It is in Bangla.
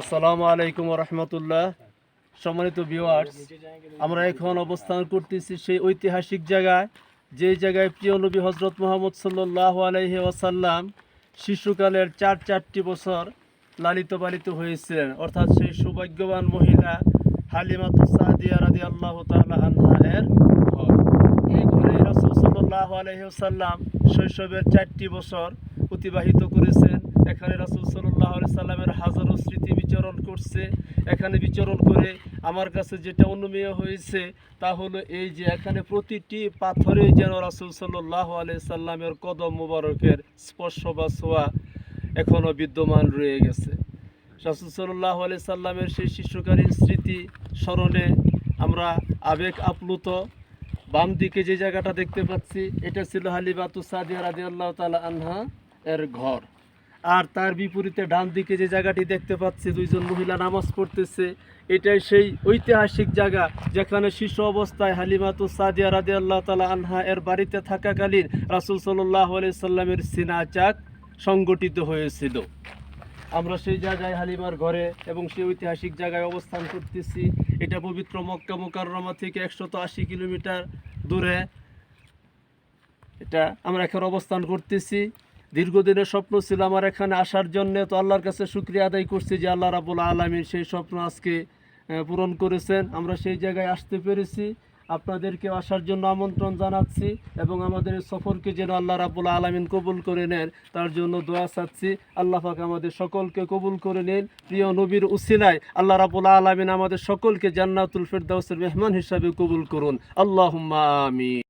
আসসালামু আলাইকুম রহমতুল্লাহ। সম্মানিত ভিউয়ার্স, আমরা এখন অবস্থান করতেছি সেই ঐতিহাসিক জায়গায় যে জায়গায় প্রিয় নবী হজরত মোহাম্মদ সাল্লাহ আলাইহি ওয়াসাল্লাম শিশুকালের চার চারটি বছর লালিত পালিত হয়েছিলেন। অর্থাৎ সেই সৌভাগ্যবান মহিলা হালিমাতু সাদিয়া রাদি আল্লাহ তালা আনহা এর ঘর। এই ঘরে রাসুল সাল্লাহ আলাইহি ওয়াসাল্লাম শৈশবের চারটি বছর অতিবাহিত করেছেন। এখানে রাসুল সাল্লাহ সাল্লামের হাজারো স্মৃতি বিচরণ করছে। এখানে বিচরণ করে আমার কাছে যেটা অনুমেয় হয়েছে তা হলো এই যে এখানে প্রতিটি পাথরে যেন রাসুল সাল্লাহ সাল্লামের কদম মুবারকের স্পর্শ বা ছোঁয়া এখনও বিদ্যমান রয়ে গেছে। রাসুল সাল্লাহ সাল্লামের সেই শিশুকালীন স্মৃতি স্মরণে আমরা আবেগ আপ্লুত। বাম দিকে যে জায়গাটা দেখতে পাচ্ছি, এটা ছিল হালিবাতু সাদিয়া রাদি আল্লাহ তালা আনহা এর ঘর। আর তার বিপরীতে ডান দিকে যে জায়গাটি দেখতে পাচ্ছি, দুইজন মহিলা নামাজ পড়তেছে। এটাই সেই ঐতিহাসিক জায়গা যেখানে শিশু অবস্থায় হালিমাতু সাদিয়া রাদি আল্লাহ তালা আনহা এর বাড়িতে থাকাকালীন রাসুল সাল্লাহ আলি সাল্লামের সিনা চাক সংগঠিত হয়েছিল। আমরা সেই জায়গায় হালিমার ঘরে এবং সেই ঐতিহাসিক জায়গায় অবস্থান করতেছি। এটা পবিত্র মক্কা মোকাররমা থেকে একশত আশি কিলোমিটার দূরে। এটা আমরা এখন অবস্থান করতেছি। দীর্ঘদিনের স্বপ্ন ছিল আমার এখানে আসার জন্য, তো আল্লাহর কাছে শুক্রিয়া আদায় করছি যে আল্লাহ রাবুল আলমীর সেই স্বপ্ন আজকে পূরণ করেছেন। আমরা সেই জায়গায় আসতে পেরেছি। আপনাদেরকে আসার জন্য আমন্ত্রণ জানাচ্ছি এবং আমাদের সফরকে যেন আল্লাহ রাবুল আলমিন কবুল করে নেন, তার জন্য দোয়া চাচ্ছি। আল্লাহ আমাদের সকলকে কবুল করে নেন। প্রিয় নবীর উসিলায় আল্লাহ রাবুল আলমিন আমাদের সকলকে জান্নাতুল ফেরদাউসের মেহমান হিসাবে কবুল করুন। আল্লাহ আমি